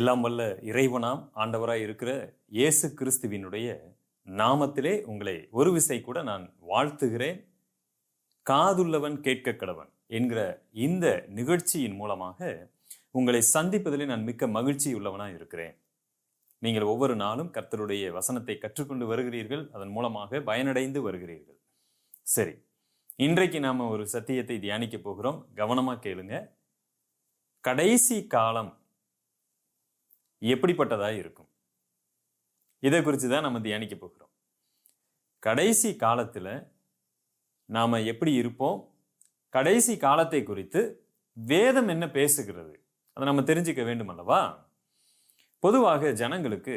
எல்லாம் வல்ல இறைவனாம் ஆண்டவராய் இருக்கிற இயேசு கிறிஸ்துவினுடைய நாமத்திலே உங்களை ஒரு விசை கூட நான் வாழ்த்துகிறேன். காதுள்ளவன் கேட்க கடவன் என்கிற இந்த நிகழ்ச்சியின் மூலமாக உங்களை சந்திப்பதிலே நான் மிக்க மகிழ்ச்சி உள்ளவனாக இருக்கிறேன். நீங்கள் ஒவ்வொரு நாளும் கர்த்தருடைய வசனத்தை கற்றுக்கொண்டு வருகிறீர்கள். அதன் மூலமாக பயனடைந்து வருகிறீர்கள். சரி இன்றைக்கு நாம் ஒரு சத்தியத்தை தியானிக்க போகிறோம். கவனமாக கேளுங்க. கடைசி காலம் எப்படிப்பட்டதாக இருக்கும்? இதை குறித்து தான் நம்ம தியானிக்க போகிறோம். கடைசி காலத்தில் நாம் எப்படி இருப்போம்? கடைசி காலத்தை குறித்து வேதம் என்ன பேசுகிறது? அதை நம்ம தெரிஞ்சுக்க வேண்டும் அல்லவா? பொதுவாக ஜனங்களுக்கு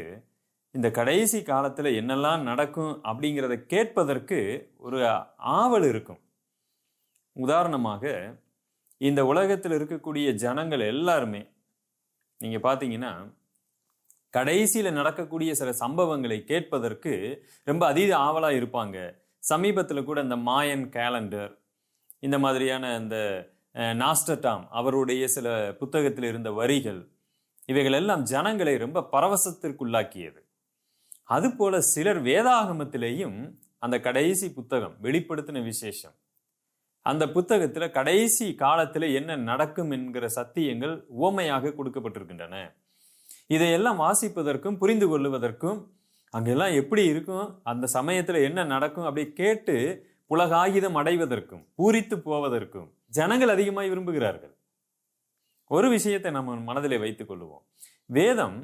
இந்த கடைசி காலத்தில் என்னெல்லாம் நடக்கும் அப்படிங்கிறத கேட்பதற்கு ஒரு ஆவல் இருக்கும். உதாரணமாக இந்த உலகத்தில் இருக்கக்கூடிய ஜனங்கள் எல்லாருமே நீங்கள் பார்த்தீங்கன்னா கடைசியில் நடக்கக்கூடிய சில சம்பவங்களை கேட்பதற்கு ரொம்ப அதீத ஆவலாக இருப்பாங்க. சமீபத்தில் கூட இந்த மாயன் கேலண்டர் இந்த மாதிரியான இந்த அஹ், நாஸ்டர்டாம் அவருடைய சில புத்தகத்தில் இருந்த வரிகள் இவைகள் எல்லாம் ஜனங்களை ரொம்ப பரவசத்திற்குள்ளாக்கியது. அதுபோல சிலர் வேதாகமத்திலேயும் அந்த கடைசி புத்தகம் வெளிப்படுத்தின விசேஷம். அந்த புத்தகத்தில் கடைசி காலத்தில் என்ன நடக்கும் என்கிற சத்தியங்கள் உவமையாக கொடுக்கப்பட்டிருக்கின்றன. இதையெல்லாம் வாசிப்பதற்கும் புரிந்து கொள்ளுவதற்கும் அங்கெல்லாம் எப்படி இருக்கும் அந்த சமயத்தில் என்ன நடக்கும் அப்படி கேட்டு புலகாகிதம் அடைவதற்கும் பூரித்து போவதற்கும் ஜனங்கள் அதிகமாக விரும்புகிறார்கள். ஒரு விஷயத்தை நம்ம மனதிலே வைத்துக் கொள்ளுவோம். வேதம்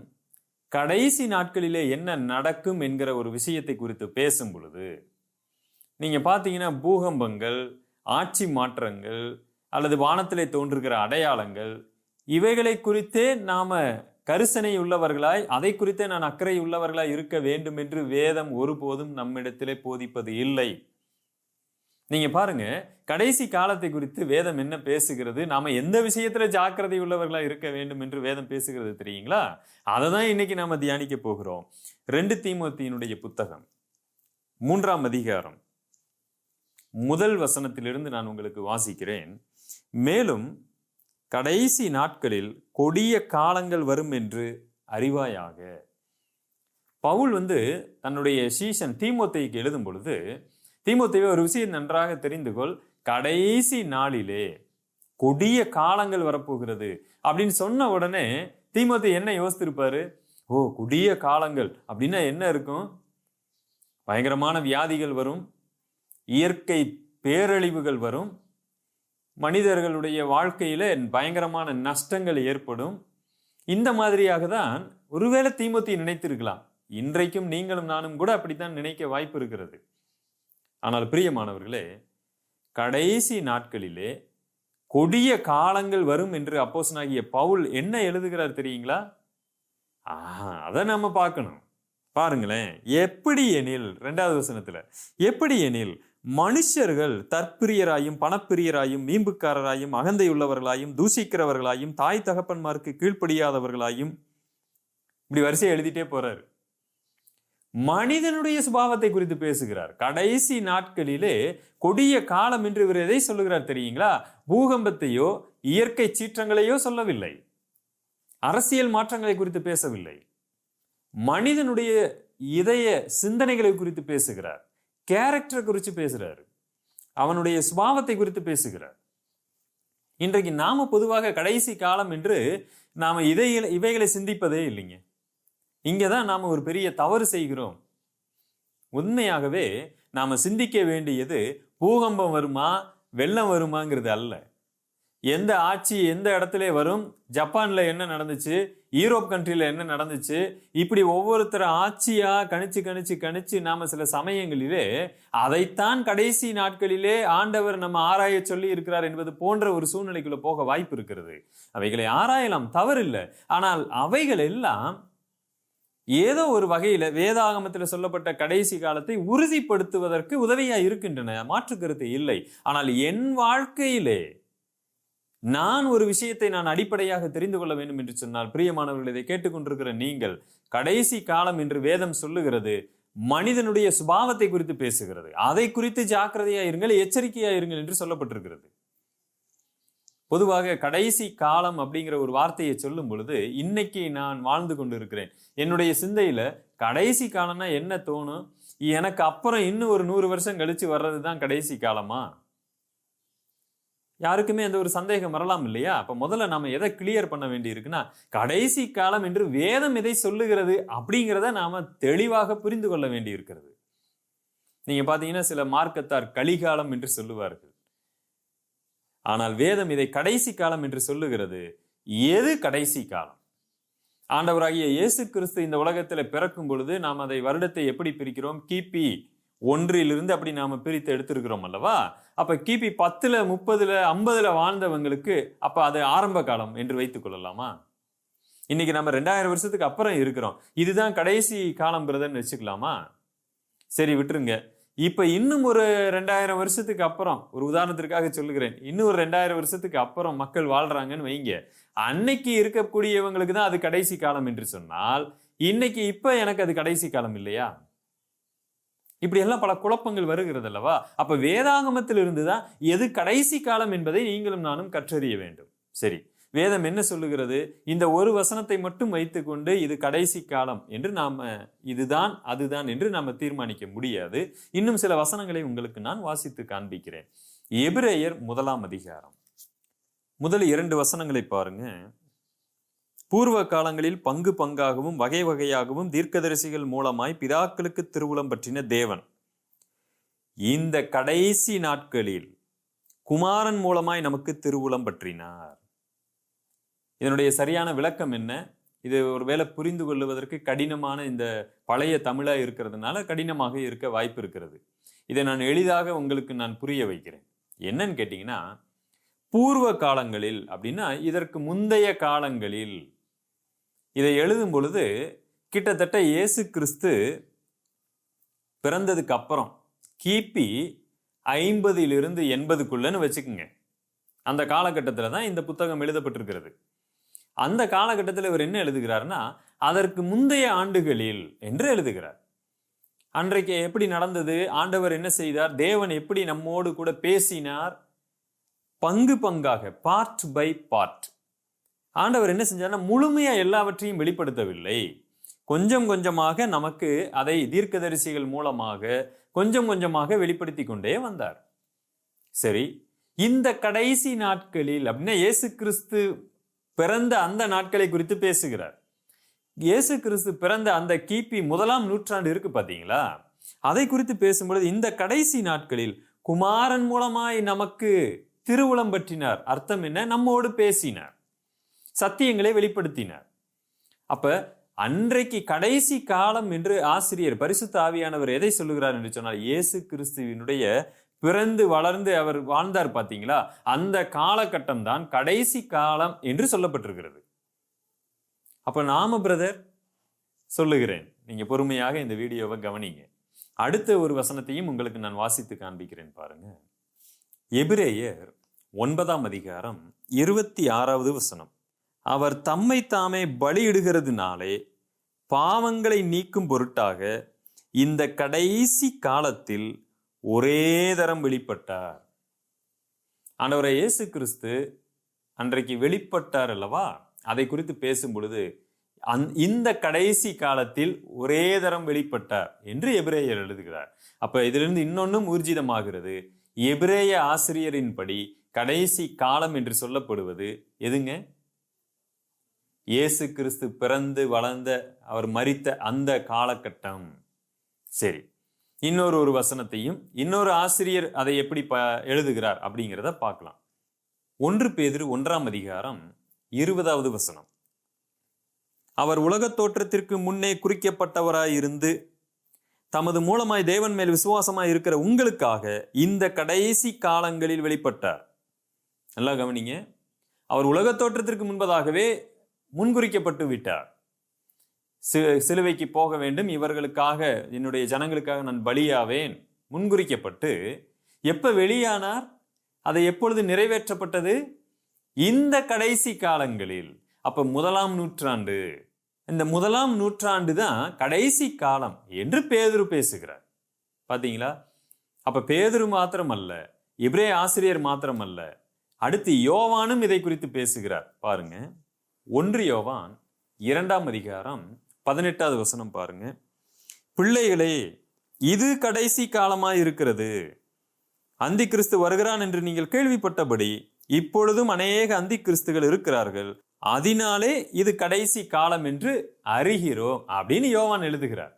கடைசி நாட்களிலே என்ன நடக்கும் என்கிற ஒரு விஷயத்தை குறித்து பேசும் பொழுது நீங்கள் பார்த்தீங்கன்னா பூகம்பங்கள் ஆட்சி மாற்றங்கள் அல்லது வானத்திலே தோன்றுகிற அடையாளங்கள் இவைகளை குறித்தே நாம கரிசனை உள்ளவர்களாய் அதை குறித்தே நான் அக்கறை உள்ளவர்களாய் இருக்க வேண்டும் என்று வேதம் ஒருபோதும் நம்மிடத்திலே போதிப்பது இல்லை. நீங்க பாருங்க கடைசி காலத்தை குறித்து வேதம் என்ன பேசுகிறது? நாம எந்த விஷயத்துல ஜாக்கிரதை உள்ளவர்களா இருக்க வேண்டும் என்று வேதம் பேசுகிறது தெரியுங்களா? அதை தான் இன்னைக்கு நாம தியானிக்க போகிறோம். ரெண்டு தீமோத்தியினுடைய புத்தகம் மூன்றாம் அதிகாரம். முதல் வசனத்திலிருந்து நான் உங்களுக்கு வாசிக்கிறேன். மேலும் கடைசி நாட்களில் கொடிய காலங்கள் வரும் என்று அறிவாயாக. பவுல் வந்து தன்னுடைய சீசன் தீமுத்தைக்கு எழுதும் பொழுது தீமோத்தேவை ஒரு விஷயம் நன்றாக தெரிந்து கொள். கடைசி நாளிலே கொடிய காலங்கள் வரப்போகிறது. அப்படின்னு சொன்ன உடனே தீமோத்தே என்ன யோசித்திருப்பாரு? ஓ கொடிய காலங்கள். அப்படின்னா என்ன இருக்கும்? பயங்கரமான வியாதிகள் வரும். இயற்கை பேரழிவுகள் வரும். மனிதர்களுடைய வாழ்க்கையில் பயங்கரமான நஷ்டங்கள் ஏற்படும். இந்த மாதிரியாக தான் ஒருவேளை தீமோத்தி நினைத்திருக்கலாம். இன்றைக்கும் நீங்களும் நானும் கூட அப்படித்தான் நினைக்க வாய்ப்பு இருக்கிறது. ஆனால் பிரியமானவர்களே கடைசி நாட்களிலே கொடிய காலங்கள் வரும் என்று அப்போசனாகிய பவுல் என்ன எழுதுகிறார் தெரியுங்களா? ஆஹா அதை நம்ம பார்க்கணும். பாருங்களேன் எப்படி எனில் ரெண்டாவது வசனத்தில் எப்படி எனில் மனுஷர்கள் தற்பிரியராயும் பணப்பிரியராயும் மீம்புக்காரராயும் அகந்தையுள்ளவர்களாயும் தூசிக்கிறவர்களாயும் தாய் தகப்பன்மாருக்கு கீழ்ப்படியாதவர்களாயும் இப்படி வரிசையை எழுதிட்டே போறாரு. மனிதனுடைய சுபாவத்தை குறித்து பேசுகிறார். கடைசி நாட்களிலே கொடிய காலம் என்று இவர் எதை சொல்லுகிறார் தெரியுங்களா? பூகம்பத்தையோ இயற்கை சீற்றங்களையோ சொல்லவில்லை. அரசியல் மாற்றங்களை குறித்து பேசவில்லை. மனிதனுடைய இதய சிந்தனைகளை குறித்து பேசுகிறார். கேரக்டரை குறித்து பேசுகிறாரு அவனுடைய சுபாவத்தை குறித்து பேசுகிறார். இன்றைக்கு நாம பொதுவாக கடைசி காலம் என்று நாம் இதை இவைகளை சிந்திப்பதே இல்லைங்க. இங்கே தான் நாம் ஒரு பெரிய தவறு செய்கிறோம். உண்மையாகவே நாம் சிந்திக்க வேண்டியது பூகம்பம் வருமா வெள்ளம் வருமாங்கிறது அல்ல. எந்த ஆட்சி எந்த இடத்துல வரும் ஜப்பானில் என்ன நடந்துச்சு யூரோப் கண்ட்ரியில் என்ன நடந்துச்சு? இப்படி ஒவ்வொருத்தர் ஆட்சியாக கணிச்சு கணிச்சு கணிச்சு நாம் சில சமயங்களிலே அதைத்தான் கடைசி நாட்களிலே ஆண்டவர் நம்ம ஆராய சொல்லி இருக்கிறார் என்பது போன்ற ஒரு சூழ்நிலைக்குள்ள போக வாய்ப்பு இருக்கிறது. அவைகளை ஆராயலாம் தவறில்லை. ஆனால் அவைகள் எல்லாம் ஏதோ ஒரு வகையில் வேதாகமத்தில் சொல்லப்பட்ட கடைசி காலத்தை உறுதிப்படுத்துவதற்கு உதவியாக இருக்கின்றன. மாற்று கருத்து இல்லை. ஆனால் என் வாழ்க்கையிலே நான் ஒரு விஷயத்தை நான் அடிப்படையாக தெரிந்து கொள்ள வேண்டும் என்று சொன்னால் பிரியமானவர்கள் இதை கேட்டுக்கொண்டிருக்கிற நீங்கள் கடைசி காலம் என்று வேதம் சொல்லுகிறது மனிதனுடைய சுபாவத்தை குறித்து பேசுகிறது. அதை குறித்து ஜாக்கிரதையா இருங்கள் எச்சரிக்கையா இருங்கள் என்று சொல்லப்பட்டிருக்கிறது. பொதுவாக கடைசி காலம் அப்படிங்கிற ஒரு வார்த்தையை சொல்லும் பொழுது இன்னைக்கு நான் வாழ்ந்து கொண்டு இருக்கிறேன் என்னுடைய சிந்தையில கடைசி காலம்னா என்ன தோணும்? எனக்கு அப்புறம் இன்னும் ஒரு நூறு வருஷம் கழிச்சு வர்றது தான் கடைசி காலமா? யாருக்குமே அந்த ஒரு சந்தேகம் வரலாம் இல்லையா? அப்ப முதல்ல நாம எதை கிளியர் பண்ண வேண்டி இருக்குன்னா கடைசி காலம் என்று வேதம் எதை சொல்லுகிறது அப்படிங்கிறத நாம தெளிவாக புரிந்து கொள்ள வேண்டி இருக்கிறது நீங்க பாத்தீங்கன்னா சில மார்க்கத்தார் கலிகாலம் என்று சொல்லுவார்கள். ஆனால் வேதம் இதை கடைசி காலம் என்று சொல்லுகிறது. எது கடைசி காலம்? ஆண்டவராகிய இயேசு கிறிஸ்து இந்த உலகத்தில் பிறக்கும் பொழுது நாம் அதை வருடத்தை எப்படி பிரிக்கிறோம்? கிபி ஒன்றிலிருந்து அப்படி நாம் பிரித்து எடுத்திருக்கிறோம் அல்லவா? அப்போ கிபி பத்தில் முப்பதில் ஐம்பதில் வாழ்ந்தவங்களுக்கு அப்போ அது ஆரம்ப காலம் என்று வைத்துக் கொள்ளலாமா? இன்னைக்கு நம்ம ரெண்டாயிரம் வருஷத்துக்கு அப்புறம் இருக்கிறோம். இதுதான் கடைசி காலம் பிரதர்னு வச்சுக்கலாமா? சரி விட்டுருங்க. இப்போ இன்னும் ஒரு ரெண்டாயிரம் வருஷத்துக்கு அப்புறம் ஒரு உதாரணத்திற்காக சொல்லுகிறேன். இன்னும் ஒரு ரெண்டாயிரம் வருஷத்துக்கு அப்புறம் மக்கள் வாழ்கிறாங்கன்னு வைங்க. அன்னைக்கு இருக்கக்கூடியவங்களுக்கு தான் அது கடைசி காலம் என்று சொன்னால் இன்னைக்கு இப்போ எனக்கு அது கடைசி காலம் இல்லையா? இப்படி எல்லாம் பல குழப்பங்கள் வருகிறது அல்லவா அப்ப வேதாகமத்தில் இருந்துதான் எது கடைசி காலம் என்பதை நீங்களும் நானும் கற்றறிய வேண்டும். சரி வேதம் என்ன சொல்லுகிறது? இந்த ஒரு வசனத்தை மட்டும் வைத்துக்கொண்டு இது கடைசி காலம் என்று நாம் இதுதான் அதுதான் என்று நாம் தீர்மானிக்க முடியாது. இன்னும் சில வசனங்களை உங்களுக்கு நான் வாசித்து காண்பிக்கிறேன். எபிரேயர் முதலாம் அதிகாரம். முதல் இரண்டு வசனங்களை பாருங்க. பூர்வ காலங்களில் பங்கு பங்காகவும் வகை வகையாகவும் தீர்க்கதரிசிகள் மூலமாய் பிதாக்களுக்கு திருவுளம் பற்றின தேவன். இந்த கடைசி நாட்களில் குமாரன் மூலமாய் நமக்கு திருவுளம் பற்றினார். இதனுடைய சரியான விளக்கம் என்ன? இது ஒருவேளை புரிந்து கொள்வதற்கு கடினமான இந்த பழைய தமிழாக இருக்கிறதுனால கடினமாக இருக்க வாய்ப்பு இருக்கிறது. இதை நான் எளிதாக உங்களுக்கு நான் புரிய வைக்கிறேன். என்னன்னு கேட்டிங்கன்னா பூர்வ காலங்களில் அப்படின்னா இதற்கு முந்தைய காலங்களில் இதை எழுதும் பொழுது கிட்டத்தட்ட இயேசு கிறிஸ்து பிறந்ததுக்கு அப்புறம் கிபி ஐம்பதிலிருந்து எண்பதுக்குள்ளன்னு வச்சுக்கோங்க. அந்த காலகட்டத்தில் தான் இந்த புத்தகம் எழுதப்பட்டிருக்கிறது. அந்த காலகட்டத்தில் இவர் என்ன எழுதுகிறார்னா அதற்கு முந்தைய ஆண்டுகளில் என்று எழுதுகிறார். அன்றைக்கு எப்படி நடந்தது? ஆண்டவர் என்ன செய்தார்? தேவன் எப்படி நம்மோடு கூட பேசினார்? பங்கு பங்காக பார்ட் பை பார்ட் ஆண்டவர் என்ன செஞ்சார்னா முழுமையாக எல்லாவற்றையும் வெளிப்படுத்தவில்லை. கொஞ்சம் கொஞ்சமாக நமக்கு அதை தீர்க்கதரிசிகள் மூலமாக கொஞ்சம் கொஞ்சமாக வெளிப்படுத்தி கொண்டே வந்தார். சரி இந்த கடைசி நாட்களில் அப்படின்னா இயேசு கிறிஸ்து பிறந்த அந்த நாட்களை குறித்து பேசுகிறார். இயேசு கிறிஸ்து பிறந்த அந்த கிபி முதலாம் நூற்றாண்டு இருக்கு பார்த்தீங்களா அதை குறித்து பேசும்பொழுது இந்த கடைசி நாட்களில் குமாரன் மூலமாய் நமக்கு திருவுளம் பற்றினார். அர்த்தம் என்ன? நம்மோடு பேசினார். சத்தியங்களை வெளிப்படுத்தினார். அப்ப அன்றைக்கு கடைசி காலம் என்று ஆசிரியர் பரிசுத்த ஆவியானவர் எதை சொல்லுகிறார் என்று சொன்னால் இயேசு கிறிஸ்துவினுடைய பிறந்து வளர்ந்து அவர் வாழ்ந்தார் பார்த்தீங்களா? அந்த காலகட்டம் தான் கடைசி காலம் என்று சொல்லப்பட்டிருக்கிறது. அப்ப நாம பிரதர் சொல்லுகிறேன். நீங்க பொறுமையாக இந்த வீடியோவை கவனிங்க. அடுத்த ஒரு வசனத்தையும் உங்களுக்கு நான் வாசித்து காண்பிக்கிறேன் பாருங்க. எபிரேயர் ஒன்பதாம் அதிகாரம் இருபத்தி ஆறாவது வசனம். அவர் தம்மை தாமே பலியிடுகிறதுனாலே பாவங்களை நீக்கும் பொருட்டாக இந்த கடைசி காலத்தில் ஒரே தரம் வெளிப்பட்டார். ஆண்டவரை இயேசு கிறிஸ்து அன்றைக்கு வெளிப்பட்டார் அல்லவா? அதை குறித்து பேசும் பொழுது அந் இந்த கடைசி காலத்தில் ஒரே தரம் வெளிப்பட்டார் என்று எபிரேயர் எழுதுகிறார். அப்ப இதிலிருந்து இன்னொன்னும் ஊர்ஜிதமாகிறது. எபிரேய ஆசிரியரின்படி கடைசி காலம் என்று சொல்லப்படுவது எதுங்க? இயேசு கிறிஸ்து பிறந்து வளர்ந்த அவர் மறித்த அந்த காலகட்டம். சரி. இன்னொரு ஒரு வசனத்தையும் இன்னொரு ஆசிரியர் அதை எப்படி ப எழுதுகிறார் அப்படிங்கிறத பார்க்கலாம். ஒன்று பேதிரு ஒன்றாம் அதிகாரம் இருபதாவது வசனம். அவர் உலகத் தோற்றத்திற்கு முன்னே குறிக்கப்பட்டவராய் இருந்து தமது மூலமாய் தேவன் மேல் விசுவாசமாய் இருக்கிற உங்களுக்காக இந்த கடைசி காலங்களில் வெளிப்பட்டார். நல்லா கவனிங்க. அவர் உலகத் தோற்றத்திற்கு முன்பதாகவே முன்குறிக்கப்பட்டு விட்டார். சிலுவைக்கு போக வேண்டும். இவர்களுக்காக என்னுடைய ஜனங்களுக்காக நான் பலியாவேன். முன்குறிக்கப்பட்டு எப்ப வெளியானார்? அதை எப்பொழுது நிறைவேற்றப்பட்டது? இந்த கடைசி காலங்களில். அப்ப முதலாம் நூற்றாண்டு. இந்த முதலாம் நூற்றாண்டு தான் கடைசி காலம் என்று பேதுரு பேசுகிறார். பாத்தீங்களா? அப்ப பேதுரு மாத்திரம் அல்ல இப்ரே ஆசிரியர் மாத்திரம் அல்ல அடுத்து யோவானும் இதை குறித்து பேசுகிறார். பாருங்க. ஒன்று யோவான் இரண்டாம் அதிகாரம் பதினெட்டாவது வசனம் பாருங்க. பிள்ளைகளே இது கடைசி காலமாக இருக்கிறது. அந்தி கிறிஸ்து வருகிறான் என்று நீங்கள் கேள்விப்பட்டபடி இப்பொழுதும் அநேக அந்தி கிறிஸ்துகள் இருக்கிறார்கள். அதனாலே இது கடைசி காலம் என்று அறிகிறோம் அப்படின்னு யோவான் எழுதுகிறார்.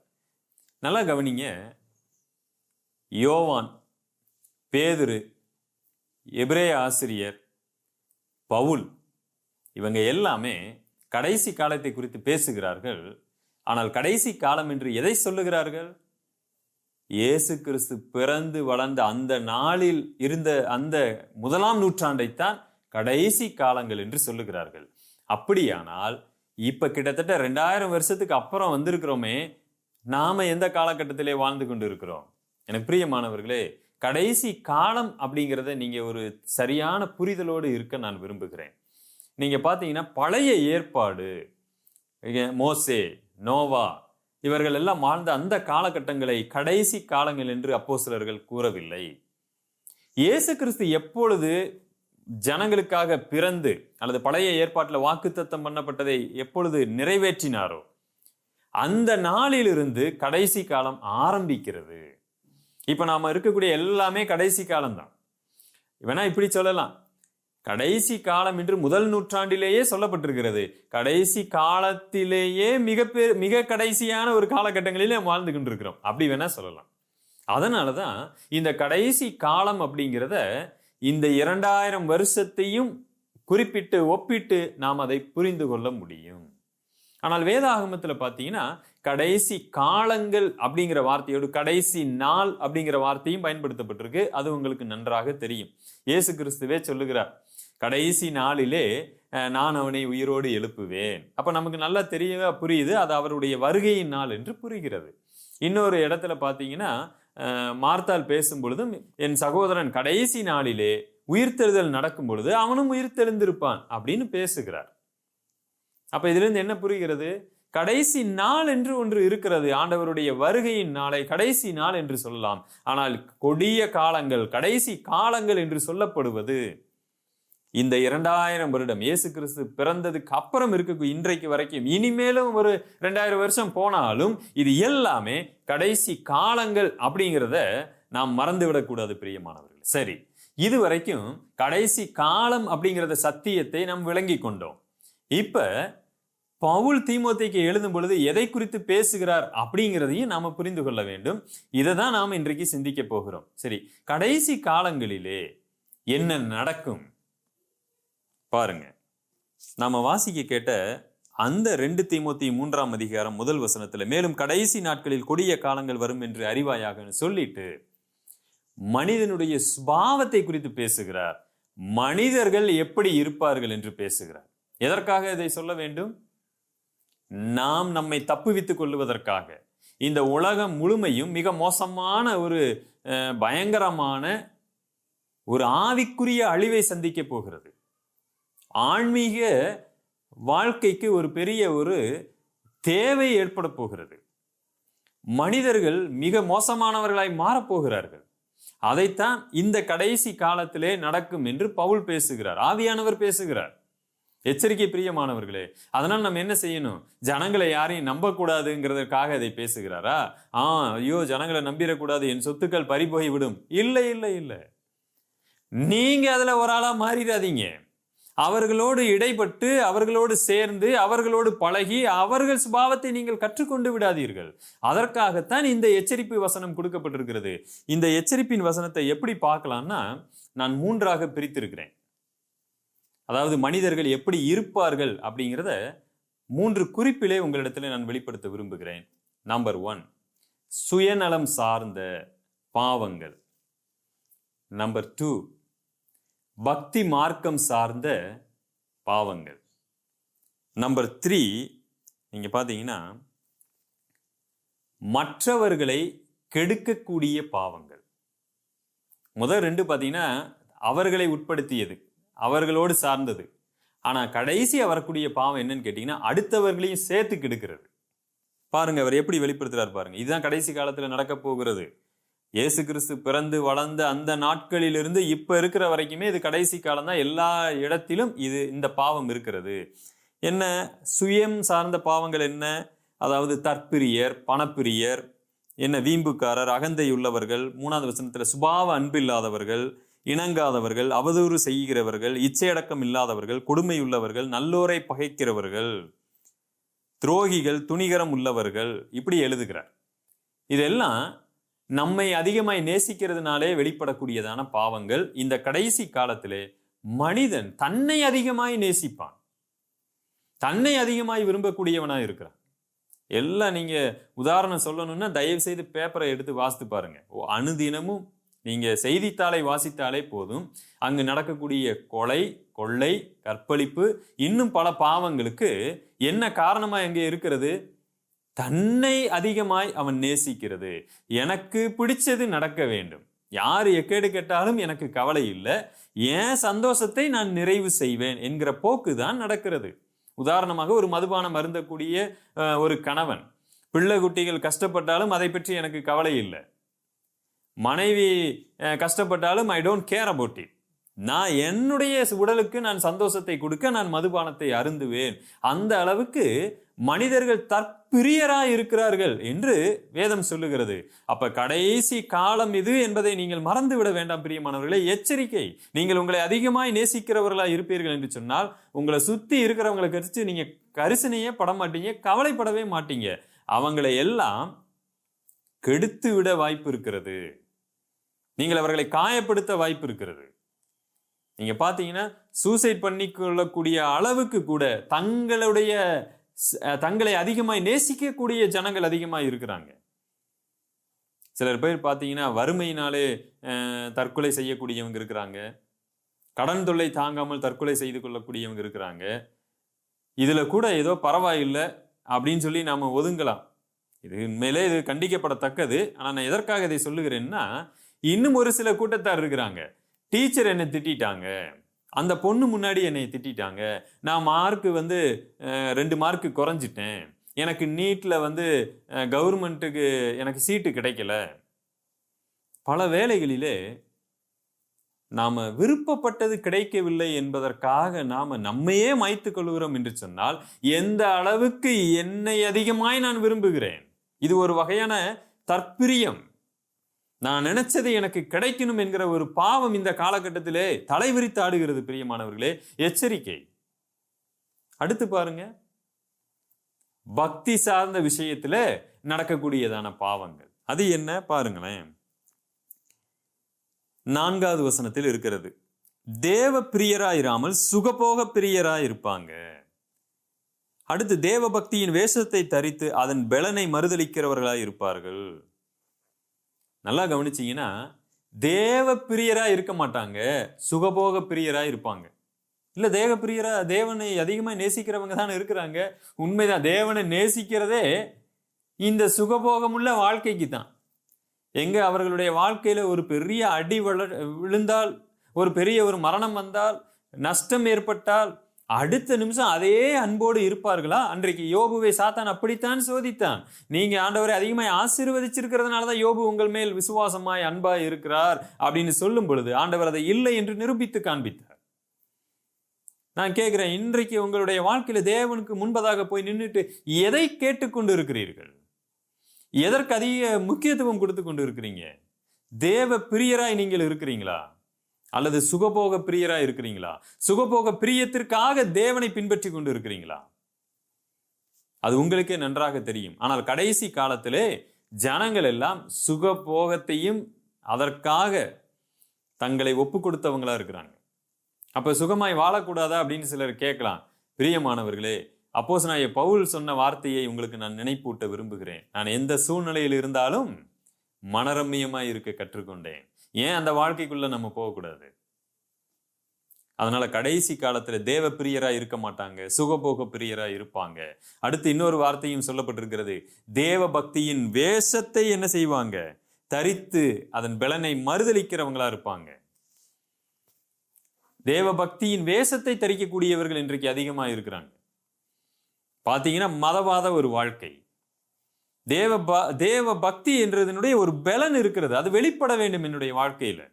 நல்லா கவனிங்க. யோவான் பேதுரு எபிரே ஆசிரியர் பவுல் இவங்க எல்லாமே கடைசி காலத்தை குறித்து பேசுகிறார்கள். ஆனால் கடைசி காலம் என்று எதை சொல்லுகிறார்கள்? இயேசு கிறிஸ்து பிறந்து வளர்ந்த அந்த நாளில் இருந்த அந்த முதலாம் நூற்றாண்டைத்தான் கடைசி காலங்கள் என்று சொல்லுகிறார்கள். அப்படியானால் இப்ப கிட்டத்தட்ட ரெண்டாயிரம் வருஷத்துக்கு அப்புறம் வந்திருக்கிறோமே நாம எந்த காலகட்டத்திலே வாழ்ந்து கொண்டு இருக்கிறோம் எனக்கு பிரியமானவர்களே கடைசி காலம் அப்படிங்கிறத நீங்க ஒரு சரியான புரிதலோடு இருக்க நான் விரும்புகிறேன். நீங்கள் பார்த்தீங்கன்னா பழைய ஏற்பாடு. மோசே நோவா இவர்கள் எல்லாம் வாழ்ந்த அந்த காலகட்டங்களை கடைசி காலங்கள் என்று அப்போ சிலர்கள் கூறவில்லை. இயேசு கிறிஸ்து எப்பொழுது ஜனங்களுக்காக பிறந்து அல்லது பழைய ஏற்பாட்டில் வாக்குத்தத்தம் பண்ணப்பட்டதை எப்பொழுது நிறைவேற்றினாரோ அந்த நாளிலிருந்து கடைசி காலம் ஆரம்பிக்கிறது. இப்போ நாம் இருக்கக்கூடிய எல்லாமே கடைசி காலம்தான். வேணா இப்படி சொல்லலாம். கடைசி காலம் என்று முதல் நூற்றாண்டிலேயே சொல்லப்பட்டிருக்கிறது. கடைசி காலத்திலேயே மிக மிக கடைசியான ஒரு காலகட்டங்களிலே நாம் வாழ்ந்துகிட்டு இருக்கிறோம் அப்படி வேணா சொல்லலாம். அதனாலதான் இந்த கடைசி காலம் அப்படிங்கிறத இந்த இரண்டாயிரம் வருஷத்தையும் குறிப்பிட்டு ஒப்பிட்டு நாம் அதை புரிந்து கொள்ள முடியும். ஆனால் வேதாகமத்தில் பார்த்தீங்கன்னா கடைசி காலங்கள் அப்படிங்கிற வார்த்தையோடு கடைசி நாள் அப்படிங்கிற வார்த்தையும் பயன்படுத்தப்பட்டிருக்கு. அது உங்களுக்கு நன்றாக தெரியும். இயேசு கிறிஸ்துவே சொல்லுகிறார் கடைசி நாளிலே நான் அவனை உயிரோடு எழுப்புவேன். அப்போ நமக்கு நல்லா தெரியவே புரியுது அது அவருடைய வருகையின் நாள் என்று புரிகிறது. இன்னொரு இடத்துல பார்த்தீங்கன்னா மார்த்தால் பேசும் பொழுதும் என் சகோதரன் கடைசி நாளிலே உயிர்த்தெழுதல் நடக்கும் பொழுது அவனும் உயிர்த்தெழுந்திருப்பான் அப்படின்னு பேசுகிறார். அப்போ இதுலேருந்து என்ன புரிகிறது? கடைசி நாள் என்று ஒன்று இருக்கிறது ஆண்டவருடைய வருகையின் நாளை கடைசி நாள் என்று சொல்லலாம். ஆனால் கொடிய காலங்கள் கடைசி காலங்கள் என்று சொல்லப்படுவது இந்த இரண்டாயிரம் வருடம் இயேசு கிறிஸ்து பிறந்ததுக்கு அப்புறம் இருக்க இன்றைக்கு வரைக்கும் இனிமேலும் ஒரு ரெண்டாயிரம் வருஷம் போனாலும் இது எல்லாமே கடைசி காலங்கள் அப்படிங்கிறத நாம் மறந்து விடக்கூடாது பிரியமானவர்கள். சரி இது வரைக்கும் கடைசி காலம் அப்படிங்கிறத சத்தியத்தை நாம் விளங்கி கொண்டோம். இப்ப பவுல் தீமோத்தேக்கு எழுதும் பொழுது எதை குறித்து பேசுகிறார் அப்படிங்கிறதையும் நாம புரிந்து கொள்ள வேண்டும். இதை தான் நாம் இன்றைக்கு சிந்திக்க போகிறோம். சரி கடைசி காலங்களிலே என்ன நடக்கும்? பாருங்க. நாம வாசிக்க கேட்ட அந்த ரெண்டு தீமோத்தி மூன்றாம் அதிகாரம் முதல் வசனத்துல மேலும் கடைசி நாட்களில் கொடிய காலங்கள் வரும் என்று அறிவாயாகன்னு சொல்லிட்டு மனிதனுடைய சுபாவத்தை குறித்து பேசுகிறார். மனிதர்கள் எப்படி இருப்பார்கள் என்று பேசுகிறார். எதற்காக இதை சொல்ல வேண்டும்? நாம் நம்மை தப்புவித்துக் கொள்வதற்காக இந்த உலகம் முழுமையும் மிக மோசமான ஒரு அஹ், பயங்கரமான ஒரு ஆவிக்குரிய அழிவை சந்திக்க போகிறது. ஆன்மீக வாழ்க்கைக்கு ஒரு பெரிய ஒரு தேவை ஏற்பட போகிறது. மனிதர்கள் மிக மோசமானவர்களாய் மாறப்போகிறார்கள் அதைத்தான் இந்த கடைசி காலத்திலே நடக்கும் என்று பவுல் பேசுகிறார். ஆவியானவர் பேசுகிறார். எச்சரிக்கை பிரியமானவர்களே அதனால் நம்ம என்ன செய்யணும்? ஜனங்களை யாரையும் நம்பக்கூடாதுங்கிறதுக்காக இதை பேசுகிறாரா? ஆ ஐயோ ஜனங்களை நம்பிடக்கூடாது என் சொத்துக்கள் பறிபோய் விடும் இல்லை இல்லை இல்லை. நீங்க அதுல ஒரு ஆளா மாறிடாதீங்க. அவர்களோடு இடைப்பட்டு அவர்களோடு சேர்ந்து அவர்களோடு பழகி அவர்கள் சுபாவத்தை நீங்கள் கற்றுக்கொண்டு விடாதீர்கள். அதற்காகத்தான் இந்த எச்சரிப்பு வசனம் கொடுக்கப்பட்டிருக்கிறது. இந்த எச்சரிப்பின் வசனத்தை எப்படி பார்க்கலாம்னா நான் மூன்றாக பிரித்திருக்கிறேன். அதாவது மனிதர்கள் எப்படி இருப்பார்கள் அப்படிங்கிறத மூன்று குறிப்பிலே உங்களிடத்தில் நான் வெளிப்படுத்த விரும்புகிறேன். நம்பர் ஒன் சுயநலம் சார்ந்த பாவங்கள். நம்பர் டூ பக்தி மார்க்கம் சார்ந்த பாவங்கள். நம்பர் த்ரீ நீங்கள் பார்த்தீங்கன்னா மற்றவர்களை கெடுக்கக்கூடிய பாவங்கள். முதல் ரெண்டு பார்த்தீங்கன்னா அவர்களை உட்படுத்தியது அவர்களோடு சார்ந்தது. ஆனால் கடைசி வரக்கூடிய பாவம் என்னன்னு கேட்டிங்கன்னா அடுத்தவர்களையும் சேர்த்து கெடுக்கிறது. பாருங்க அவர் எப்படி வெளிப்படுத்துறாரு பாருங்க. இதுதான் கடைசி காலத்தில் நடக்க போகிறது. இயேசு கிறிஸ்து பிறந்து வளர்ந்த அந்த நாட்களிலிருந்து இப்போ இருக்கிற வரைக்குமே இது கடைசி காலம் தான் எல்லா இடத்திலும் இது இந்த பாவம் இருக்கிறது. என்ன? சுயம் சார்ந்த பாவங்கள் என்ன? அதாவது தற்பிரியர் பணப்பிரியர் என்ன? வீம்புக்காரர் அகந்தை உள்ளவர்கள் மூணாவது வசனத்தில் சுபாவ அன்பில்லாதவர்கள் இணங்காதவர்கள் அவதூறு செய்கிறவர்கள் இச்சையடக்கம் இல்லாதவர்கள் கொடுமை உள்ளவர்கள் நல்லோரை பகைக்கிறவர்கள் துரோகிகள் துணிகரம் உள்ளவர்கள் இப்படி எழுதுகிறார். இதெல்லாம் நம்மை அதிகமாய் நேசிக்கிறதுனாலே வெளிப்படக்கூடியதான பாவங்கள் இந்த கடைசி காலத்திலே மனிதன் தன்னை அதிகமாய் நேசிப்பான். தன்னை அதிகமாய் விரும்பக்கூடியவனாக இருக்கிறான். எல்லாம் நீங்க உதாரணம் சொல்லணும்னா தயவு செய்து பேப்பரை எடுத்து வாசித்து பாருங்க. ஓ, அனுதினமும் நீங்க செய்தித்தாளை வாசித்தாலே போதும். அங்கு நடக்கக்கூடிய கொலை கொள்ளை கற்பழிப்பு இன்னும் பல பாவங்களுக்கு என்ன காரணமா எங்கே இருக்கிறது? தன்னை அதிகமாய் அவன் நேசிக்கிறது. எனக்கு பிடிச்சது நடக்க வேண்டும். யார் எக்கேடு கேட்டாலும் எனக்கு கவலை இல்லை. என் சந்தோஷத்தை நான் நிறைவு செய்வேன் என்கிற போக்கு தான் நடக்கிறது. உதாரணமாக ஒரு மதுபானம் அருந்தக்கூடிய ஒரு கணவன். பிள்ளை குட்டிகள் கஷ்டப்பட்டாலும் அதை பற்றி எனக்கு கவலை இல்லை. மனைவி கஷ்டப்பட்டாலும் I don't care about it நான் என்னுடைய உடலுக்கு நான் சந்தோஷத்தை கொடுக்க நான் மதுபானத்தை அருந்துவேன். அந்த அளவுக்கு மனிதர்கள் தற்பிரியராய் இருக்கிறார்கள் என்று வேதம் சொல்லுகிறது. அப்ப கடைசி காலம் இது என்பதை நீங்கள் மறந்து விட வேண்டாம் பிரியமானவர்களே. எச்சரிக்கை. நீங்கள் உங்களை அதிகமாய் நேசிக்கிறவர்களாக இருப்பீர்கள் என்று சொன்னால் உங்களை சுத்தி இருக்கிறவங்களை கரிச்சு நீங்க கரிசனையே பட மாட்டீங்க கவலைப்படவே மாட்டீங்க. அவங்களை எல்லாம் கெடுத்து விட வாய்ப்பு இருக்கிறது. நீங்கள் அவர்களை காயப்படுத்த வாய்ப்பு இருக்கிறது. நீங்க பாத்தீங்கன்னா சூசைட் பண்ணி கொள்ளக்கூடிய அளவுக்கு கூட தங்களுடைய தங்களை அதிகமாய் நேசிக்கக்கூடிய ஜனங்கள் அதிகமாக இருக்கிறாங்க. சிலர் பேர் பார்த்தீங்கன்னா வறுமையினாலே தற்கொலை செய்யக்கூடியவங்க இருக்கிறாங்க. கடன் தொல்லை தாங்காமல் தற்கொலை செய்து கொள்ளக்கூடியவங்க இருக்கிறாங்க. இதில் கூட ஏதோ பரவாயில்லை அப்படின்னு சொல்லி நாம் ஒதுங்கலாம். இது உண்மையிலே இது கண்டிக்கப்படத்தக்கது. ஆனால் நான் எதற்காக இதை சொல்லுகிறேன்னா இன்னும் ஒரு சில கூட்டத்தார் இருக்கிறாங்க. டீச்சர் என்னை திட்டிட்டாங்க. அந்த பொண்ணு முன்னாடி என்னை திட்டிட்டாங்க. நான் மார்க்கு வந்து ரெண்டு மார்க்கு குறைஞ்சிட்டேன். எனக்கு நீட்டில் வந்து கவர்மெண்ட்டுக்கு எனக்கு சீட்டு கிடைக்கல. பல வேலைகளிலே நாம் விருப்பப்பட்டது கிடைக்கவில்லை என்பதற்காக நாம் நம்மையே மாய்த்து கொள்கிறோம் என்று சொன்னால் எந்த அளவுக்கு என்னை அதிகமாய் நான் விரும்புகிறேன்? இது ஒரு வகையான தற்பிரியம். நான் நினைச்சது எனக்கு கிடைக்கணும் என்கிற ஒரு பாவம் இந்த காலகட்டத்திலே தலைவிரித்து ஆடுகிறது பிரியமானவர்களே. எச்சரிக்கை. அடுத்து பாருங்க. பக்தி சார்ந்த விஷயத்துல நடக்கக்கூடியதான பாவங்கள். அது என்ன? பாருங்களேன். நான்காவது வசனத்தில் இருக்கிறது. தேவ பிரியராயிராமல் சுகபோக பிரியராய் இருப்பாங்க அடுத்து தேவ பக்தியின் வேஷத்தை தரித்து அதன் பெலனை மறுதளிக்கிறவர்களாய் இருப்பார்கள் நல்லா கவனிச்சீங்கன்னா தேவ பிரியராக இருக்க மாட்டாங்க சுகபோக பிரியராக இருப்பாங்க. இல்லை தேவ பிரியரா தேவனை அதிகமாக நேசிக்கிறவங்க தானே இருக்கிறாங்க. உண்மைதான் தேவனை நேசிக்கிறதே இந்த சுகபோகமுள்ள வாழ்க்கைக்கு தான் எங்கே அவர்களுடைய வாழ்க்கையில் ஒரு பெரிய அடி வள விழுந்தால் ஒரு பெரிய ஒரு மரணம் வந்தால் நஷ்டம் ஏற்பட்டால் அடுத்த நிமிஷம் அதே அன்போடு இருப்பார்களா? அன்றைக்கு யோபுவை சாத்தான் அப்படித்தான் சோதித்தான். நீங்க ஆண்டவரை அதிகமாய் ஆசீர்வதிச்சிருக்கிறதுனால தான் யோபு உங்கள் மேல் விசுவாசமாய் அன்பாய் இருக்கிறார் அப்படின்னு சொல்லும் பொழுது ஆண்டவர் அதை இல்லை என்று நிரூபித்து காண்பித்தார். நான் கேட்கிறேன் இன்றைக்கு உங்களுடைய வாழ்க்கையில தேவனுக்கு முன்பதாக போய் நின்றுட்டு எதை கேட்டுக்கொண்டு இருக்கிறீர்கள் எதற்கு அதிக முக்கியத்துவம் கொடுத்து கொண்டு இருக்கிறீங்க தேவ பிரியராய் நீங்கள் இருக்கிறீங்களா? அல்லது சுகபோக பிரியரா இருக்கிறீங்களா? சுகபோக பிரியத்திற்காக தேவனை பின்பற்றி கொண்டு இருக்கிறீங்களா? அது உங்களுக்கே நன்றாக தெரியும். ஆனால் கடைசி காலத்திலே ஜனங்கள் எல்லாம் சுகபோகத்தையும் அதற்காக தங்களை ஒப்பு கொடுத்தவங்களா இருக்கிறாங்க. அப்ப சுகமாய் வாழக்கூடாதா அப்படின்னு சிலர் கேட்கலாம். பிரியமானவர்களே அப்போஸ் நான் பவுல் சொன்ன வார்த்தையை உங்களுக்கு நான் நினைப்பூட்ட விரும்புகிறேன். நான் எந்த சூழ்நிலையில் இருந்தாலும் மனரம்மியமாய் இருக்க கற்றுக்கொண்டேன். ஏன் அந்த வாழ்க்கைக்குள்ள நம்ம போகக்கூடாது? அதனால கடைசி காலத்துல தேவ பிரியரா இருக்க மாட்டாங்க சுகபோக பிரியரா இருப்பாங்க. அடுத்து இன்னொரு வார்த்தையும் சொல்லப்பட்டிருக்கிறது தேவ பக்தியின் வேஷத்தை என்ன செய்வாங்க? தரித்து அதன் பலனை மறுதளிக்கிறவங்களா இருப்பாங்க. தேவ பக்தியின் வேஷத்தை தரிக்கக்கூடியவர்கள் இன்றைக்கு அதிகமா இருக்கிறாங்க. பாத்தீங்கன்னா மதவாத ஒரு வாழ்க்கை. தேவ ப தேவ பக்தி என்றதனுடைய ஒரு பலன் இருக்கிறது. அது வெளிப்பட வேண்டும் என்னுடைய வாழ்க்கையில்.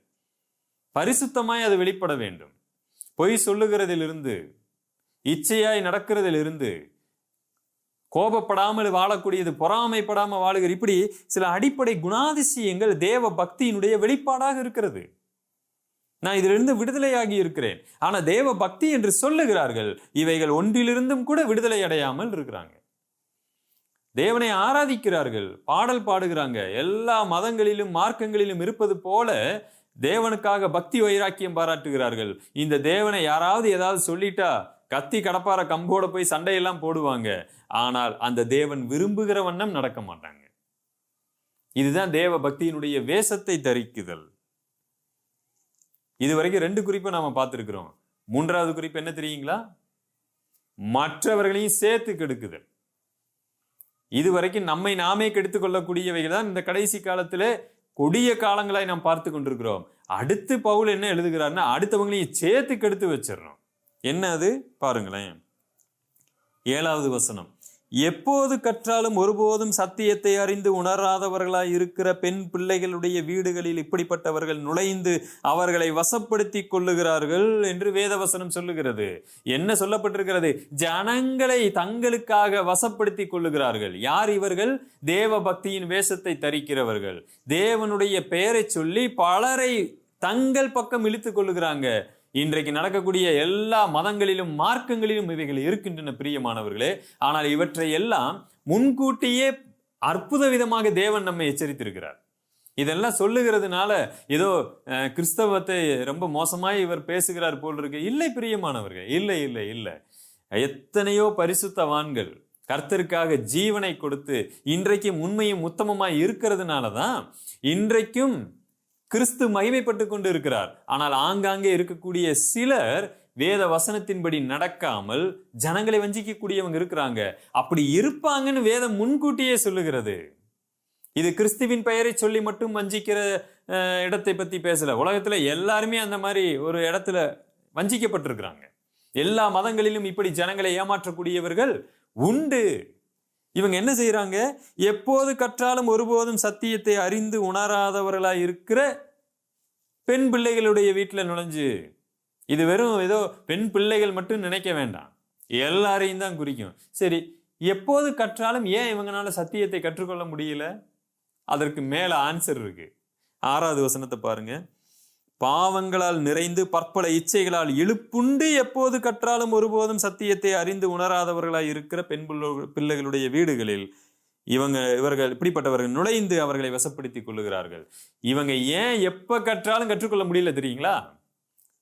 பரிசுத்தமாய் அது வெளிப்பட வேண்டும். பொய் சொல்லுகிறதிலிருந்து இச்சையாய் நடக்கிறதிலிருந்து கோபப்படாமல் வாழக்கூடியது பொறாமைப்படாமல் வாழுகிற இப்படி சில அடிப்படை குணாதிசயங்கள் தேவ பக்தியினுடைய வெளிப்பாடாக இருக்கிறது. நான் இதிலிருந்து விடுதலையாகி இருக்கிறேன். ஆனால் தேவ பக்தி என்று சொல்லுகிறார்கள் இவைகள் ஒன்றிலிருந்தும் கூட விடுதலை அடையாமல் இருக்கிறாங்க. தேவனை ஆராதிக்கிறார்கள். பாடல் பாடுகிறாங்க. எல்லா மதங்களிலும் மார்க்கங்களிலும் இருப்பது போல தேவனுக்காக பக்தி வைராக்கியம் பாராட்டுகிறார்கள். இந்த தேவனை யாராவது ஏதாவது சொல்லிட்டா கத்தி கடப்பார கம்போட போய் சண்டையெல்லாம் போடுவாங்க. ஆனால் அந்த தேவன் விரும்புகிற வண்ணம் நடக்க மாட்டாங்க. இதுதான் தேவ பக்தியினுடைய வேஷத்தை தரிக்குதல். இது வரைக்கும் ரெண்டு குறிப்பை நாம பார்த்துருக்குறோம். மூன்றாவது குறிப்பு என்ன தெரியுங்களா? மற்றவர்களையும் சேர்த்து கெடுக்குதல். இது வரைக்கும் நம்மை நாமே கெடுத்து கொள்ளக்கூடியவைகள் தான் இந்த கடைசி காலத்தில் கொடிய காலங்களாய் நாம் பார்த்து கொண்டிருக்கிறோம். அடுத்து பவுல் என்ன எழுதுகிறார்னா அடுத்தவங்களையும் சேர்த்து கெடுத்து வச்சிடறோம். என்ன அது? பாருங்களேன். ஏழாவது வசனம். எப்போது கற்றாலும் ஒருபோதும் சத்தியத்தை அறிந்து உணராதவர்களாய் இருக்கிற பெண் பிள்ளைகளுடைய வீடுகளில் இப்படிப்பட்டவர்கள் நுழைந்து அவர்களை வசப்படுத்தி கொள்ளுகிறார்கள் என்று வேதவசனம் சொல்லுகிறது. என்ன சொல்லப்பட்டிருக்கிறது? ஜனங்களை தங்களுக்காக வசப்படுத்தி கொள்ளுகிறார்கள். யார் இவர்கள்? தேவ பக்தியின் வேஷத்தை தரிக்கிறவர்கள். தேவனுடைய பெயரை சொல்லி பலரை தங்கள் பக்கம் இழுத்து கொள்ளுகிறாங்க. இன்றைக்கு நடக்கக்கூடிய எல்லா மதங்களிலும் மார்க்கங்களிலும் இவைகள் இருக்கின்றன பிரியமானவர்களே. ஆனால் இவற்றை எல்லாம் முன்கூட்டியே அற்புத விதமாக தேவன் நம்மை எச்சரித்திருக்கிறார். இதெல்லாம் சொல்லுகிறதுனால ஏதோ கிறிஸ்தவத்தை ரொம்ப மோசமாய் இவர் பேசுகிறார் போல் இருக்கு இல்லை பிரியமானவர்கள் இல்லை இல்லை இல்லை. எத்தனையோ பரிசுத்தவான்கள் கர்த்தருக்காக ஜீவனை கொடுத்து இன்றைக்கும் உண்மையும் உத்தமமாய் இருக்கிறதுனால தான் இன்றைக்கும் கிறிஸ்து மகிமைப்பட்டு கொண்டு இருக்கிறார் ஆனால் ஆங்காங்கே இருக்கக்கூடிய சிலர் வேத வசனத்தின்படி நடக்காமல் ஜனங்களை வஞ்சிக்கக்கூடியவங்க இருக்கிறாங்க. அப்படி இருப்பாங்கன்னு வேதம் முன்கூட்டியே சொல்லுகிறது. இது கிறிஸ்துவின் பெயரை சொல்லி மட்டும் வஞ்சிக்கிற இடத்தை பற்றி பேசல. உலகத்தில் எல்லாருமே அந்த மாதிரி ஒரு இடத்துல வஞ்சிக்கப்பட்டிருக்கிறாங்க. எல்லா மதங்களிலும் இப்படி ஜனங்களை ஏமாற்றக்கூடியவர்கள் உண்டு. இவங்க என்ன செய்கிறாங்க எப்போது கற்றாலும் ஒருபோதும் சத்தியத்தை அறிந்து உணராதவர்களாக இருக்கிற பெண் பிள்ளைகளுடைய வீட்டில் நுழைஞ்சு இது வெறும் ஏதோ பெண் பிள்ளைகள் மட்டும் நினைக்க வேண்டாம். எல்லாரையும் தான் குறிக்கும். சரி எப்போது கற்றாலும் ஏன் இவங்களால சத்தியத்தை கற்றுக்கொள்ள முடியல? அதற்கு மேலே ஆன்சர் இருக்கு. ஆறாவது வசனத்தை பாருங்கள் பாவங்களால் நிறைந்து பற்பல இச்சைகளால் இழுப்புண்டு எப்போது கற்றாலும் ஒருபோதும் சத்தியத்தை அறிந்து உணராதவர்களாய் இருக்கிற பெண் பிள்ளைகளுடைய வீடுகளில் இவங்க இவர்கள் இப்படிப்பட்டவர்கள் நுழைந்து அவர்களை வசப்படுத்திக் கொள்ளுகிறார்கள். இவங்க ஏன் எப்ப கற்றாலும் கற்றுக்கொள்ள முடியல தெரியுங்களா?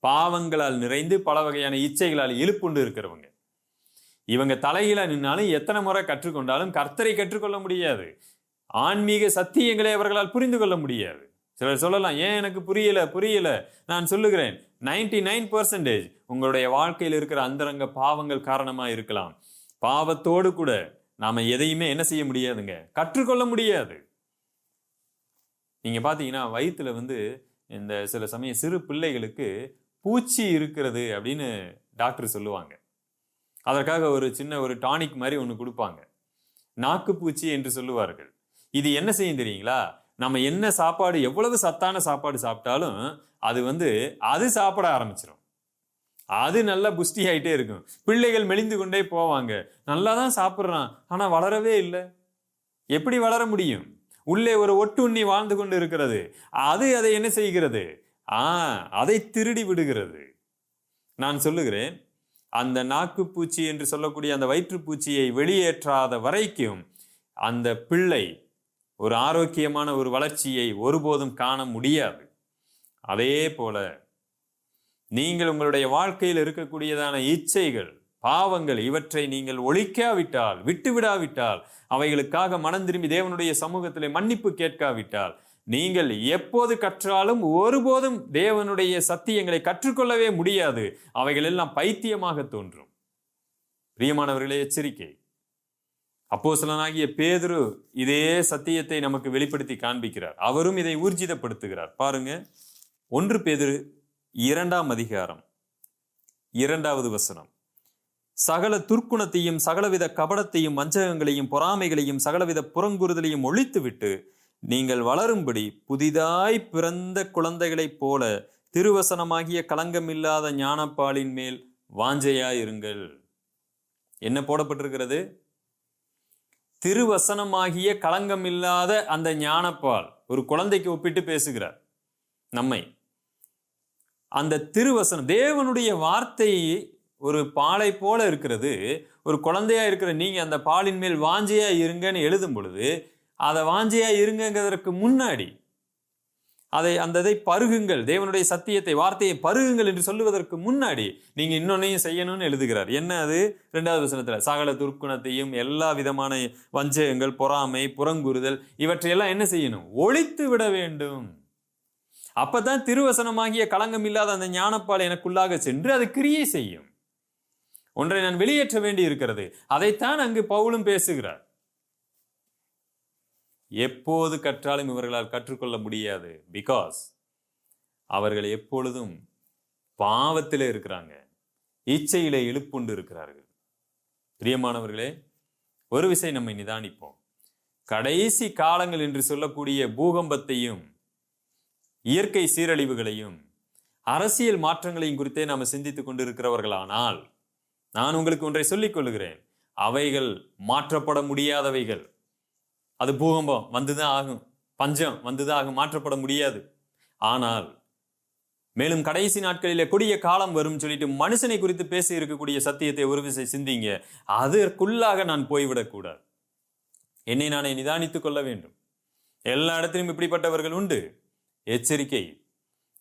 பாவங்களால் நிறைந்து பல வகையான இச்சைகளால் இழுப்புண்டு இருக்கிறவங்க. இவங்க தலையில நின்னாலும் எத்தனை முறை கற்றுக்கொண்டாலும் கர்த்தரை கற்றுக்கொள்ள முடியாது. ஆன்மீக சத்தியங்களை அவர்களால் புரிந்து கொள்ள முடியாது. சிலர் சொல்லலாம் ஏன் எனக்கு புரியல புரியல? நான் சொல்லுகிறேன் 99% நைன் பர்சன்டேஜ் உங்களுடைய வாழ்க்கையில் இருக்கிற அந்தரங்க பாவங்கள் காரணமா இருக்கலாம். பாவத்தோடு கூட நாம எதையுமே என்ன செய்ய முடியாதுங்க. கற்றுக்கொள்ள முடியாது. நீங்க பாத்தீங்கன்னா வயித்துல வந்து இந்த சில சமயம் சிறு பிள்ளைகளுக்கு பூச்சி இருக்கிறது அப்படின்னு டாக்டர் சொல்லுவாங்க. அதற்காக ஒரு சின்ன ஒரு டானிக் மாதிரி ஒன்று கொடுப்பாங்க. நாக்கு பூச்சி என்று சொல்லுவார்கள். இது என்ன செய்யும் தெரியுங்களா? நம்ம என்ன சாப்பாடு எவ்வளவு சத்தான சாப்பாடு சாப்பிட்டாலும் அது வந்து அது சாப்பிட ஆரம்பிச்சிடும் அது நல்லா புஷ்டி ஆகிட்டே இருக்கும். பிள்ளைகள் மெலிந்து கொண்டே போவாங்க. நல்லா தான் சாப்பிட்றான். ஆனால் வளரவே இல்லை. எப்படி வளர முடியும்? உள்ளே ஒரு ஒட்டுண்ணி வாழ்ந்து கொண்டு இருக்கிறது. அது அதை என்ன செய்கிறது? ஆ அதை திருடி விடுகிறது. நான் சொல்லுகிறேன் அந்த நாக்குப்பூச்சி என்று சொல்லக்கூடிய அந்த வயிற்றுப்பூச்சியை வெளியேற்றாத வரைக்கும் அந்த பிள்ளை ஒரு ஆரோக்கியமான ஒரு வளர்ச்சியை ஒருபோதும் காண முடியாது. அதே போல நீங்கள் உங்களுடைய வாழ்க்கையில் இருக்கக்கூடியதான இச்சைகள் பாவங்கள் இவற்றை நீங்கள் ஒழிக்காவிட்டால் விட்டுவிடாவிட்டால் அவைகளுக்காக மனம் திரும்பி தேவனுடைய சமூகத்திலே மன்னிப்பு கேட்காவிட்டால் நீங்கள் எப்போது கற்றாலும் ஒருபோதும் தேவனுடைய சத்தியங்களை கற்றுக்கொள்ளவே முடியாது. அவைகள் எல்லாம் பைத்தியமாக தோன்றும். பிரியமானவர்களே எச்சரிக்கை. அப்போஸ்தலனாகிய பேதுரு இதே சத்தியத்தை நமக்கு வெளிப்படுத்தி காண்பிக்கிறார். அவரும் இதை ஊர்ஜிதப்படுத்துகிறார். பாருங்க ஒன்று பேதுரு இரண்டாம் அதிகாரம் இரண்டாவது வசனம். சகல துர்க்குணத்தையும் சகலவித கபடத்தையும் வஞ்சகங்களையும் பொறாமைகளையும் சகலவித புறங்குறுதலையும் ஒழித்துவிட்டு நீங்கள் வளரும்படி புதிதாய் பிறந்த குழந்தைகளைப் போல திருவசனமாகிய களங்கமில்லாத ஞானப்பாலின் மேல் வாஞ்சையாயிருங்கள். என்ன போடப்பட்டிருக்கிறது? திருவசனமாகிய களங்கம் இல்லாத அந்த ஞானப்பால் ஒரு குழந்தைக்கு ஒப்பிட்டு பேசுகிறார். நம்மை. அந்த திருவசனம் தேவனுடைய வார்த்தை ஒரு பாலை போல இருக்கிறது. ஒரு குழந்தையா இருக்கிற நீங்க அந்த பாலின் மேல் வாஞ்சையா இருங்கன்னு எழுதும் பொழுது அதை வாஞ்சையா இருங்கங்கிறதுக்கு முன்னாடி அதை அந்த இதை பருகுங்கள். தேவனுடைய சத்தியத்தை வார்த்தையை பருகுங்கள் என்று சொல்லுவதற்கு முன்னாடி நீங்கள் இன்னொன்னையும் செய்யணும்னு எழுதுகிறார். என்ன அது? ரெண்டாவது வசனத்தில் சகல துர்க்குணத்தையும் எல்லா விதமான வஞ்சகங்கள் பொறாமை புறங்குறுதல் இவற்றையெல்லாம் என்ன செய்யணும்? ஒழித்து விட வேண்டும். அப்பதான் திருவசனமாகிய களங்கம் இல்லாத அந்த ஞானப்பால் எனக்குள்ளாக சென்று அது கிரியை செய்யும். ஒன்றை நான் வெளியேற்ற வேண்டி இருக்கிறது அதைத்தான் அங்கு பவுலும் பேசுகிறார். எப்போது கற்றாலும் இவர்களால் கற்றுக்கொள்ள முடியாது. பிகாஸ் அவர்கள் எப்பொழுதும் பாவத்திலே இருக்கிறாங்க. இச்சையிலே இழுப்புண்டு இருக்கிறார்கள். பிரியமானவர்களே ஒரு விசை நம்மை நிதானிப்போம். கடைசி காலங்கள் என்று சொல்லக்கூடிய பூகம்பத்தையும் இயற்கை சீரழிவுகளையும் அரசியல் மாற்றங்களையும் குறித்தே நாம் சிந்தித்துக் கொண்டிருக்கிறவர்களானால் நான் உங்களுக்கு ஒன்றை சொல்லிக் கொள்கிறேன். அவைகள் மாற்றப்பட முடியாதவைகள். அது பூகம்பம் வந்துதான் ஆகும். பஞ்சம் வந்துதான் ஆகும். மாற்றப்பட முடியாது. ஆனால் மேலும் கடைசி நாட்களிலே கொடிய காலம் வரும் சொல்லிட்டு மனுஷனை குறித்து பேசி இருக்கக்கூடிய சத்தியத்தை ஒரு விசை சிந்திங்க. அதற்குள்ளாக நான் போய்விடக்கூடாது. என்னை நானே நிதானித்துக் கொள்ள வேண்டும். எல்லா இடத்திலும் இப்படிப்பட்டவர்கள் உண்டு. எச்சரிக்கை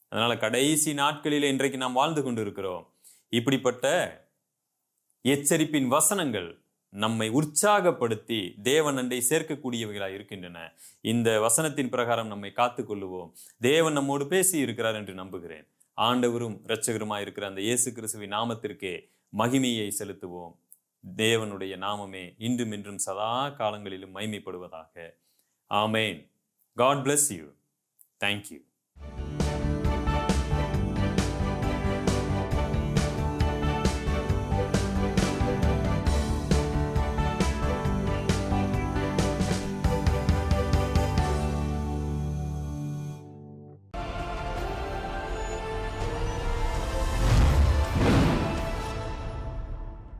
அதனால கடைசி நாட்களிலே இன்றைக்கு நாம் வாழ்ந்து கொண்டிருக்கிறோம். இப்படிப்பட்ட எச்சரிப்பின் வசனங்கள் நம்மை உற்சாகப்படுத்தி தேவன் அண்டை சேர்க்கக்கூடியவைகளாக இருக்கின்றன. இந்த வசனத்தின் பிரகாரம் நம்மை காத்து கொள்ளுவோம் தேவன் நம்மோடு பேசி இருக்கிறார் என்று நம்புகிறேன். ஆண்டவரும் இரட்சகருமாய் இருக்கிற அந்த இயேசு கிறிஸ்துவின் நாமத்திற்கே மகிமையை செலுத்துவோம். தேவனுடைய நாமமே இன்றும் இன்றும் சதா காலங்களிலும் மைமைப்படுவதாக amen. God bless you thank you